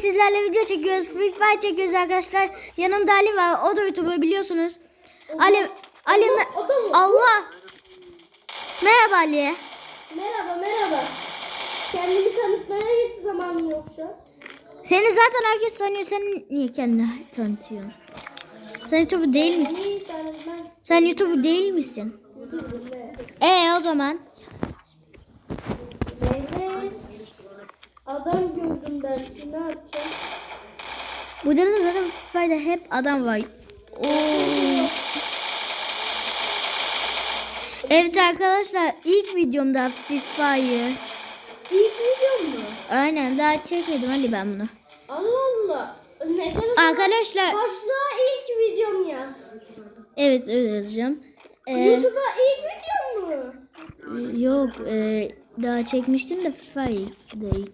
sizlerle video çekiyoruz. Free Fire çekiyoruz arkadaşlar. Yanımda Ali var. O da YouTuber biliyorsunuz. Ali Ali me- o da mı? Allah. Merhaba Ali. Merhaba merhaba. Kendimi tanıtmaya hiç zamanım yok şu an. Seni zaten herkes tanıyor. Sen niye kendini tanıtıyorsun? Sen YouTuber değil misin? Sen YouTuber değil misin? Ee o zaman. Neyse. Adam gördüm belki ne yapacağım? Burada da zaten Fire'da hep adam var. Oo. Evet arkadaşlar ilk videomda Fire. İlk video mu? Aynen daha çekmedim hadi ben bunu. Allah Allah. Neden Arkadaşlar Başlığa ilk videom yaz. evet öyle yazacağım. Ee, YouTube'a ilk videom mu? yok e, daha çekmiştim de ilk.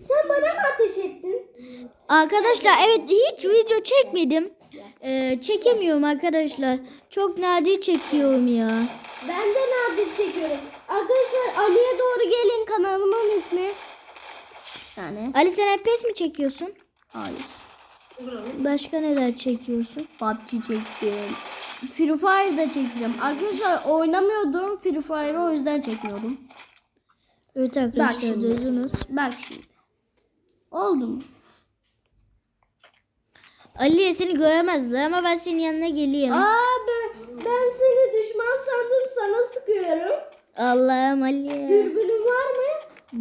Sen bana mı ateş ettin? Arkadaşlar evet hiç video çekmedim. Ee, çekemiyorum arkadaşlar. Çok nadir çekiyorum ya. Ben de nadir çekiyorum. Arkadaşlar Ali'ye doğru gelin kanalımın ismi. Yani. Ali sen FPS mi çekiyorsun? Hayır. Başka neler çekiyorsun? PUBG çektim. Free Fire da çekeceğim. Arkadaşlar oynamıyordum Free Fire'ı o yüzden çekmiyordum. Evet arkadaşlar şimdi. duydunuz. Bak şimdi. Oldu mu? Ali seni göremezler ama ben senin yanına geleyim. Aa ben, ben seni düşman sandım sana sıkıyorum. Allah'ım Ali. Dürbünün var mı?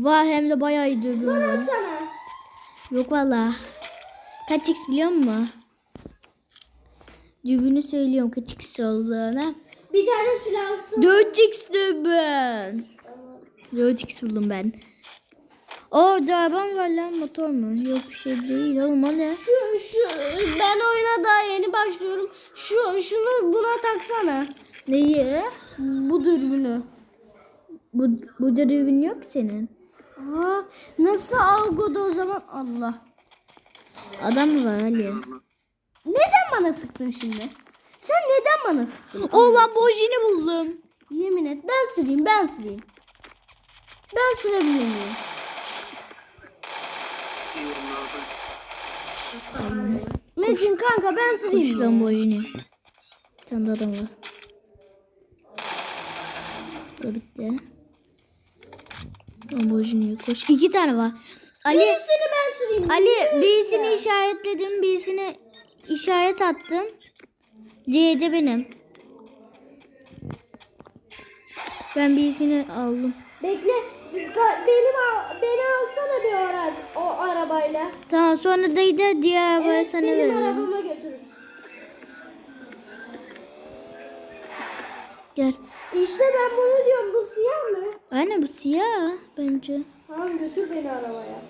Var hem de bayağı iyi dürbün Bana var. atsana. Yok valla. Kaç x biliyor musun? Dürbünü söylüyorum kaç x olduğunu. Bir tane silah atsana. 4x dürbün. 4x buldum ben. Orada arabam var lan motor mu? Yok bir şey değil oğlum o ne? Şu, şu, ben oyuna daha yeni başlıyorum. Şu, şunu buna taksana. Neyi? Bu dürbünü. Bu, burada dürbün yok senin. Aa, nasıl algoda o zaman? Allah. Adam mı var Ali? Neden bana sıktın şimdi? Sen neden bana sıktın? O Lamborghini buldum. Yemin et ben süreyim ben süreyim. Ben sürebilir miyim? Metin kanka ben Kuş süreyim mi? Lamborghini. Bir tane de adam var. Bu bitti. Lamborghini koş. İki tane var. Ali Birisini ben süreyim. Ali birisini işaretledim, birisini işaret attım. Diğeri de benim. Ben birisini aldım. Bekle. Be- Benim al, beni alsana bir araç o arabayla. Tamam sonra da da diğer arabaya Evet, sana benim veririm. arabama götür. Gel. İşte ben bunu diyorum bu siyah mı? Aynen bu siyah bence. Tamam götür beni arabaya.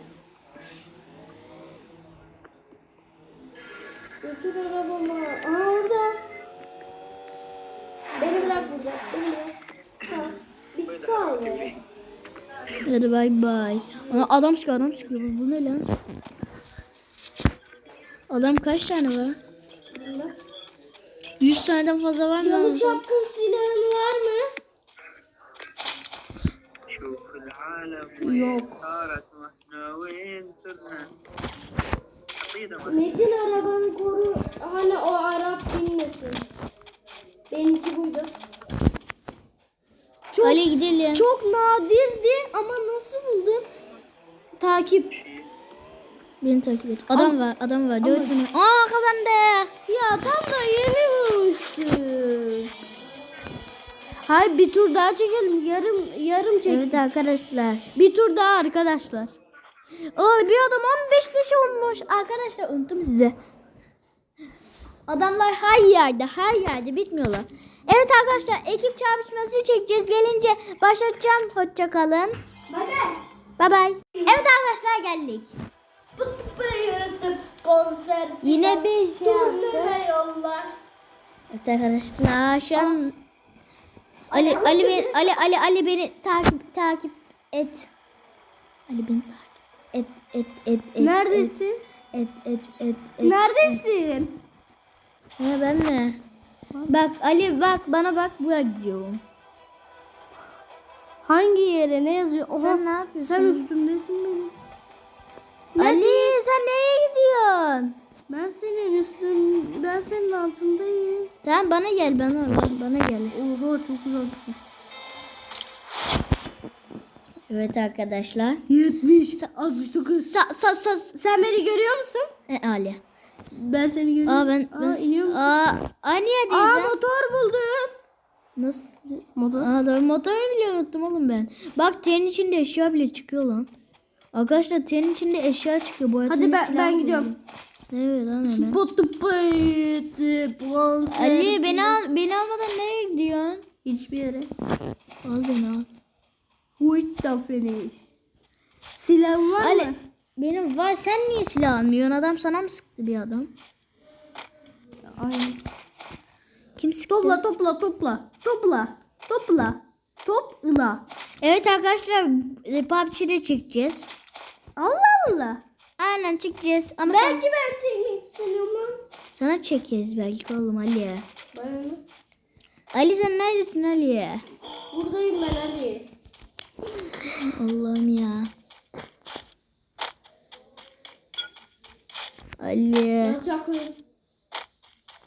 Götür arabama. Aa orada. Beni bırak burada. Beni bırak. Sağ. Bir sağ ol. Hadi bay bay. Ama adam sıkıyor adam sıkıyor. Bu ne lan? Adam kaç tane var? 100 taneden fazla var mı? Yalı çapkın silahın var mı? Yok. Metin arabanı koru hala o Arap bilmesin. Benimki buydu. Çok, Ali gidelim. çok nadirdi ama nasıl buldun? Takip. Beni takip et. Adam var, adam var. Dört bin. Aa kazandı. Ya tam da yeni vurmuştuk. Hayır bir tur daha çekelim. Yarım yarım çek. Evet arkadaşlar. Bir tur daha arkadaşlar. Oo bir adam 15 leş olmuş. Arkadaşlar unuttum size. Adamlar her yerde, her yerde bitmiyorlar. Evet arkadaşlar ekip çarpışması çekeceğiz. Gelince başlatacağım. Hoşça kalın. Hadi. Bay bay. Evet arkadaşlar geldik. Konser. Yine bir şey. Turnuva yollar. Evet arkadaşlar şu an Ali Ali beni Ali Ali Ali beni takip takip et. Ali beni takip et et et et. Neredesin? Et et et et. et. Neredesin? Ya ben de. Bak Ali bak bana bak buraya gidiyorum. Hangi yere ne yazıyor? Oha, Sen ne yapıyorsun? Sen üstümdesin benim. Ali sen Ben senin üstün, ben senin altındayım. Tamam bana gel bana oradan bana gel. Oha çok uzaksın. Evet arkadaşlar. 70, 69. Sa sa sa Sen beni görüyor musun? e, Ali. Ben seni görüyorum. Aa ben Aa, ben iniyor musun? Aa, Aa niye Aa değilsen? motor buldum. Nasıl? Motor. Aa doğru motoru bile unuttum oğlum ben. Bak tenin içinde eşya bile çıkıyor lan. Arkadaşlar tenin içinde eşya çıkıyor. Bu Hadi ben, ben gidiyorum. Evet lan öyle. Spotify, Bronze. Ali beni al beni almadan nereye gidiyorsun? Hiçbir yere. Al beni al. With the finish. Silahın var Ali mı? Benim var sen niye silah almıyorsun? Adam sana mı sıktı bir adam? Aynen. Kim sıktı? Topla topla topla. Topla. Topla. Topla. Evet arkadaşlar PUBG'de çekeceğiz. Allah Allah. Aynen çekeceğiz ama sen, Belki ben çekmek istemiyorum. sana çekeriz belki oğlum Ali. Bana? Ali sen neredesin Ali? Buradayım ben Ali. Allah'ım ya. Ali. Çakıyorum.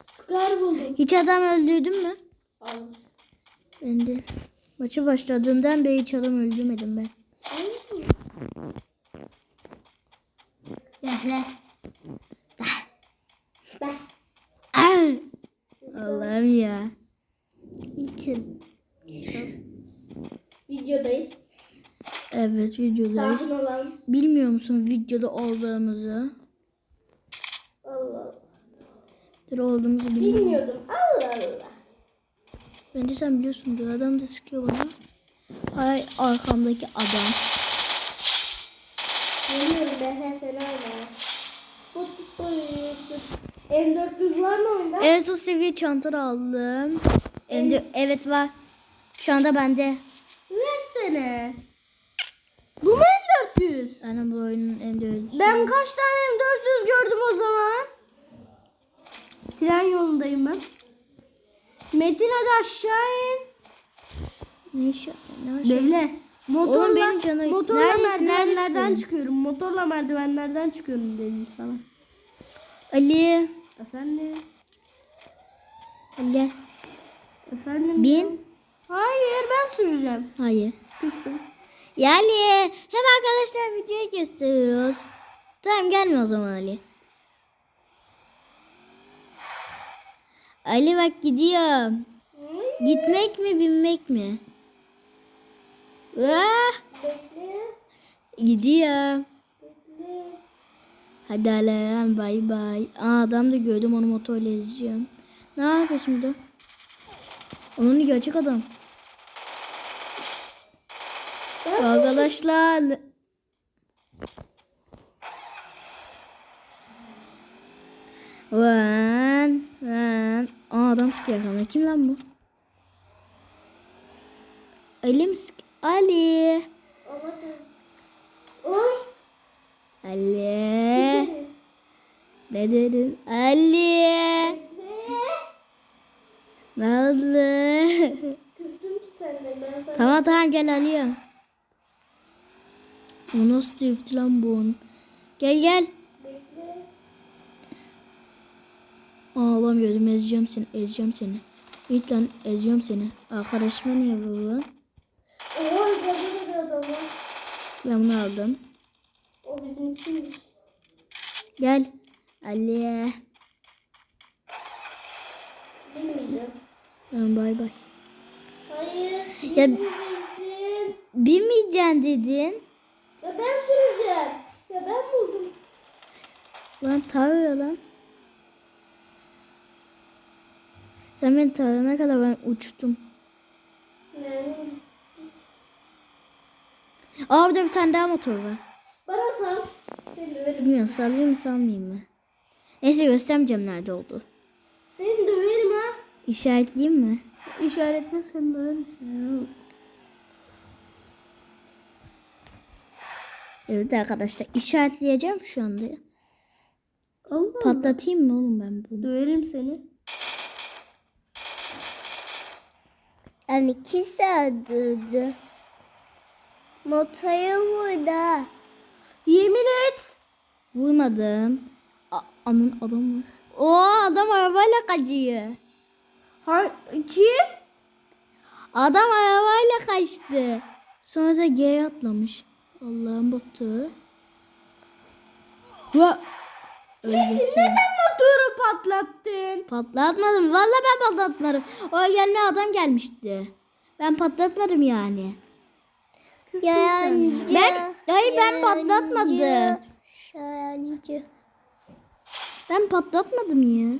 Scar buldum. Hiç adam öldürdün mü? Al. Ben de. Maça başladığımdan beri hiç adam öldürmedim ben. Yehle. Ah! Allah'ım ya. İçin. Videodayız. Evet videodayız. Bilmiyor musun videoda olduğumuzu? Allah Allah. Dur olduğumuzu bilmiyorum. Bilmiyordum. Allah Allah. Bence sen biliyorsundur. Adam da sıkıyor bana. Ay arkamdaki adam. Bilmiyorum ben her sene öyle. M400 var mı oyunda? En son seviye çanta da aldım. Hem de, evet var. Şu anda bende. Versene. Bu mu M400? Aynen bu oyunun en de Ben kaç tane M400 gördüm o zaman? Tren yolundayım ben. Metin hadi aşağı in. Ne iş ne iş- Beyle. Motorla, Oğlum benim canım- motorla Neredesin, merdivenlerden neredesin? çıkıyorum. Motorla merdivenlerden çıkıyorum dedim sana. Ali. Efendim? Ali. Efendim? Bin. Hayır ben süreceğim. Hayır. Küstüm. Yani hem arkadaşlar videoyu gösteriyoruz. Tamam gelme o zaman Ali. Ali bak gidiyor. Gitmek mi binmek mi? Vah! Bekle. Gidiyor. Bekle. Hadi Alem bay bay. Aa adam da gördüm onu motorla izleyeceğim. Ne yapıyorsun burada? Onun gerçek adam. Arkadaşlar. Aa adam sıkıyor arkamda. Kim lan bu? Ali mi sık? Ali. Ali. Ne dedin? Ali. Ne oldu? Küstüm ki senden tamam tamam gel Ali. O nasıl drift lan bu onun? Gel gel. Bekle. Aa alamıyordum ezeceğim seni ezeceğim seni. Git lan eziyorum seni. Arkadaşıma niye vuruyorsun? Oy gaza dedi adamı. Ben bunu aldım. O bizimkiymiş. Gel. Ali. Bilmeyeceğim. Tamam, bay bay. Hayır. Ya- Bilmeyeceksin. Binmeyeceksin dedin. Ya ben süreceğim. Ya ben buldum. Lan tarıyor lan. Sen beni tarayana kadar ben uçtum. Ne? Aa burada bir tane daha motor var. Bana sal. Seni döverim. Bilmiyorum sallayayım mı salmayayım mı? Neyse göstermeyeceğim nerede oldu. Seni döverim ha. İşaretleyeyim mi? İşaretle seni döverim çocuğu. Evet arkadaşlar işaretleyeceğim şu anda. Allah. Patlatayım mı oğlum ben bunu? Döverim seni. Yani ikisi öldürdü. Motoru vurdu. Yemin et. Vurmadım. A- Anın adam? Oo adam arabayla kaçıyor. Ha, kim? Adam arabayla kaçtı. Sonra da G'ye atlamış. Allah'ın botu. Ve Metin neden patlattın? patlatmadım. Vallahi ben patlatmadım. O gelme adam gelmişti. Ben patlatmadım yani. Yalancı. Ben hayır ben patlatmadım. Yalancı. Ben patlatmadım ya.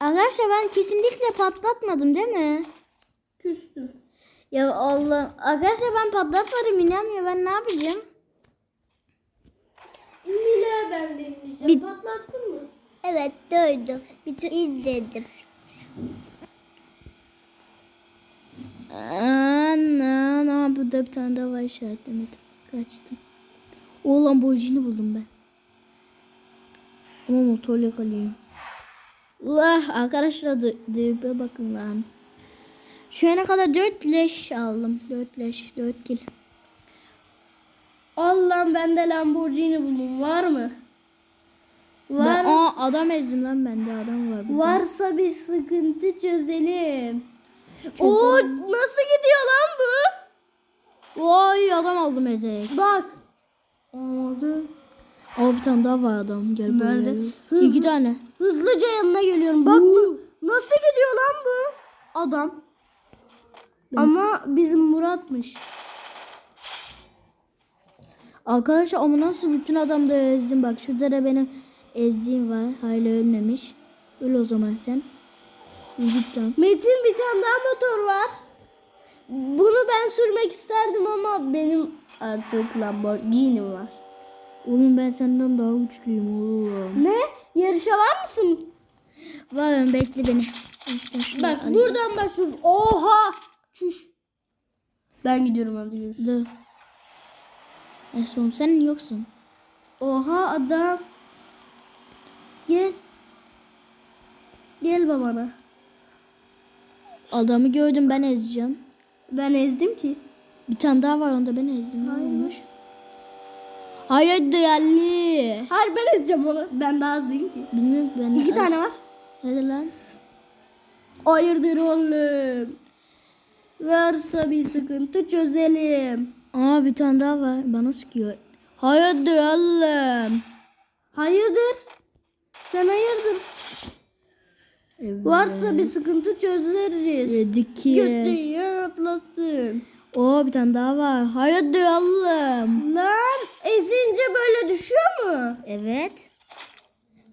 Arkadaşlar ben kesinlikle patlatmadım değil mi? Küstüm. Ya Allah. Arkadaşlar ben patlatmadım inanmıyor. Ben ne yapacağım? Nila ben deneyeceğim. Bir- Patlattın mı? Evet duydum. İzledim. Ana, ana burada bir tane daha var işaretlemedim. Kaçtım. O Lamborghini buldum ben. Ama motorla kalıyorum. Allah arkadaşlar dibe bakın lan. Şu ana kadar 4 leş aldım. 4 leş, 4 kill. Allah'ım bende Lamborghini buldum. Var mı? Ben, Var aa, adam ezdim lan bende adam var. burada. Varsa bir sıkıntı çözelim. Oo nasıl gidiyor lan bu? Vay adam aldım ezerek. Bak. Oldu. Aa bir tane daha var adam. Gel Nerede? buraya. Hızlı. İki tane. Hızlıca yanına geliyorum. Bak bu- nasıl gidiyor lan bu? Adam. Ama bizim Murat'mış. Arkadaşlar ama nasıl bütün adamları ezdim. Bak şurada da benim ezdiğim var. Hala ölmemiş. Öl o zaman sen. Git. Metin bir tane daha motor var. Bunu ben sürmek isterdim ama benim artık Lamborghini var. Oğlum ben senden daha güçlüyüm oğlum. Ne? Yarışa var mısın? Var bekle beni. Bak alayım. buradan başlıyoruz. Oha! Çüş. Ben gidiyorum hadi görüşürüz. Dur. En son sen yoksun. Oha adam. Gel. Gel babana. Adamı gördüm ben ezeceğim. Ben ezdim ki. Bir tane daha var onda ben ezdim. Ne olmuş? Hayır değerli. Hayır ben ezeceğim onu. Ben daha az değilim ki. Bilmiyorum ben. İki tane var. Hadi lan. Hayırdır oğlum. Varsa bir sıkıntı çözelim. Aa bir tane daha var. Bana sıkıyor. Hayırdır oğlum. Hayırdır? Sen hayırdır? Evet. Varsa bir sıkıntı çözeriz. Yedik ki. Götüye atlattın. Oo bir tane daha var. Hayırdır oğlum. Lan ezince böyle düşüyor mu? Evet.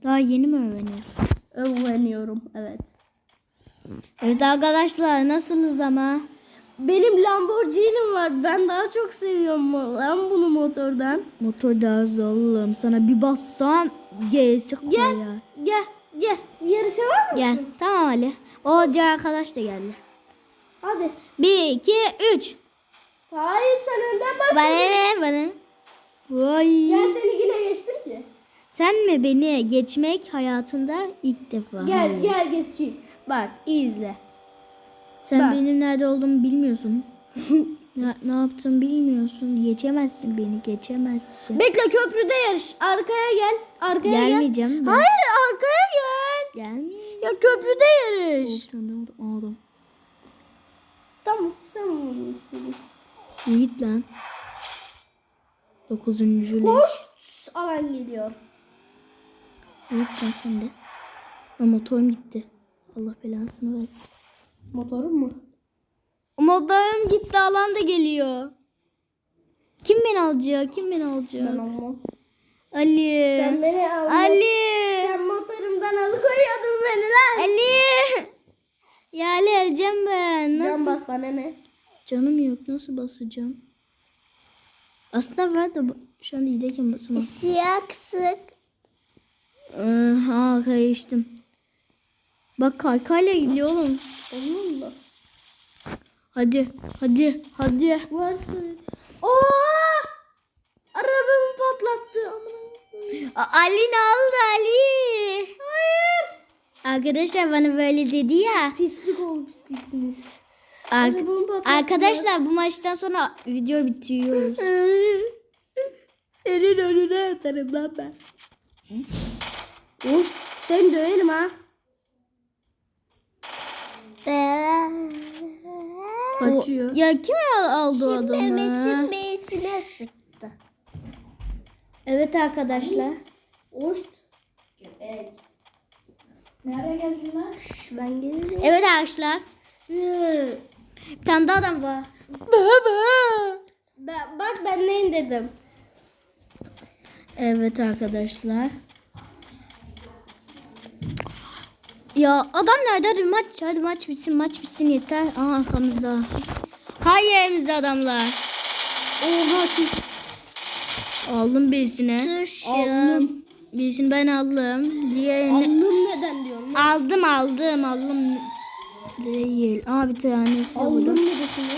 Daha yeni mi öğreniyorsun? Öğreniyorum evet. Evet arkadaşlar nasılız ama? Benim Lamborghini'm var. Ben daha çok seviyorum lan bunu motordan. Motor daha hızlı oğlum. Sana bir bassam gerisi Gel. ya. Gel gel. Yarışa var mı? Gel. Tamam Ali. O diğer arkadaş da geldi. Hadi. Bir, iki, üç. Hayır sen önden başla. Bana ne? Bana? Vay. Gel seni yine geçtim ki. Sen mi beni geçmek hayatında ilk defa? Gel Hayır. gel geçeyim. Bak izle. Sen Bak. benim nerede olduğumu bilmiyorsun. ne, ne yaptığımı bilmiyorsun. Geçemezsin beni, geçemezsin. Bekle köprüde yarış. Arkaya gel. Arkaya gel. Gelmeyeceğim ben. Hayır arkaya gel. Gelmeyeyim. Ya köprüde yarış. Tanıdım, adam. Tamam sen bunu istedin. Git lan. Dokuzuncu. Koş. Alan geliyor. Git lan sen de. Ha, motorum gitti. Allah belasını versin. Motorun mu? Motorum gitti alan da geliyor. Kim beni alacak? Kim beni alacak? Ben almam. Ali. Sen beni al. Ali. Sen motorumdan alıkoyuyordun beni lan. Ali. Ya Ali öleceğim ben. Nasıl? Can bas bana ne? Canım yok. Nasıl basacağım? Aslında var da şu an iyideyken basamam. Siyah sık. Ha kayıştım. Bak kaykayla gidiyor oğlum. Olur mu? Hadi. Hadi. Hadi. Varsa. Oha! Arabamı patlattı. Aman. A- Ali? Hayır. Arkadaşlar bana böyle dedi ya. Pislik pisliksiniz. Ar- arkadaşlar bu maçtan sonra video bitiriyoruz. Senin önüne atarım lan ben. Hoş seni döverim ha. Kaçıyor. O- ya kim al- aldı Şimdi adamı? Mehmet'in beysine sıktı. Evet arkadaşlar. Hoş. Nereye geldin lan? Şş, ben gelirim. Evet arkadaşlar. Bir tane daha adam var. Ben, bak ben ne indirdim. Evet arkadaşlar. Ya adam nerede? Hadi maç, hadi maç bitsin, maç bitsin yeter. Aa arkamızda. Yerimizde adamlar. Oha tüh. Aldım birisini. Aldım. Birisini ben aldım. Diğerini Aldım neden diyorum. lan? aldım aldım aldım. Değil. Aa bir tanesi Aldım burada. neresini?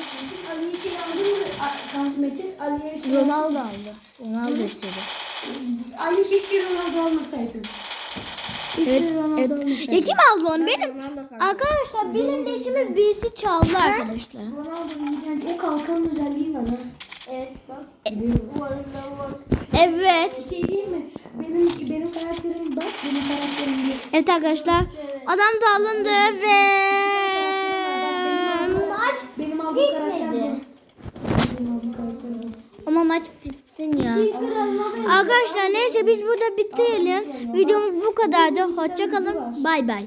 Ali'ye şey aldın mı? Kanka Metin Ali'ye şey Ronaldo aldı. Ronaldo istedi. Ali keşke Ronaldo almasaydı. Evet, evet. Ya kim aldı onu? Benim. Arkadaşlar benim de işimi birisi çaldı arkadaşlar. O kalkan özelliği var ha. Evet bak. Evet. Bir şey diyeyim mi? Benim benim karakterim bak benim karakterim değil. Evet arkadaşlar. Adam da alındı ve benim aldığım karakter bu. Benim aldığım karakter bu. ama maç bitsin ya. Arkadaşlar neyse biz burada bitirelim. Videomuz bu kadardı. Hoşça kalın. Bay bay.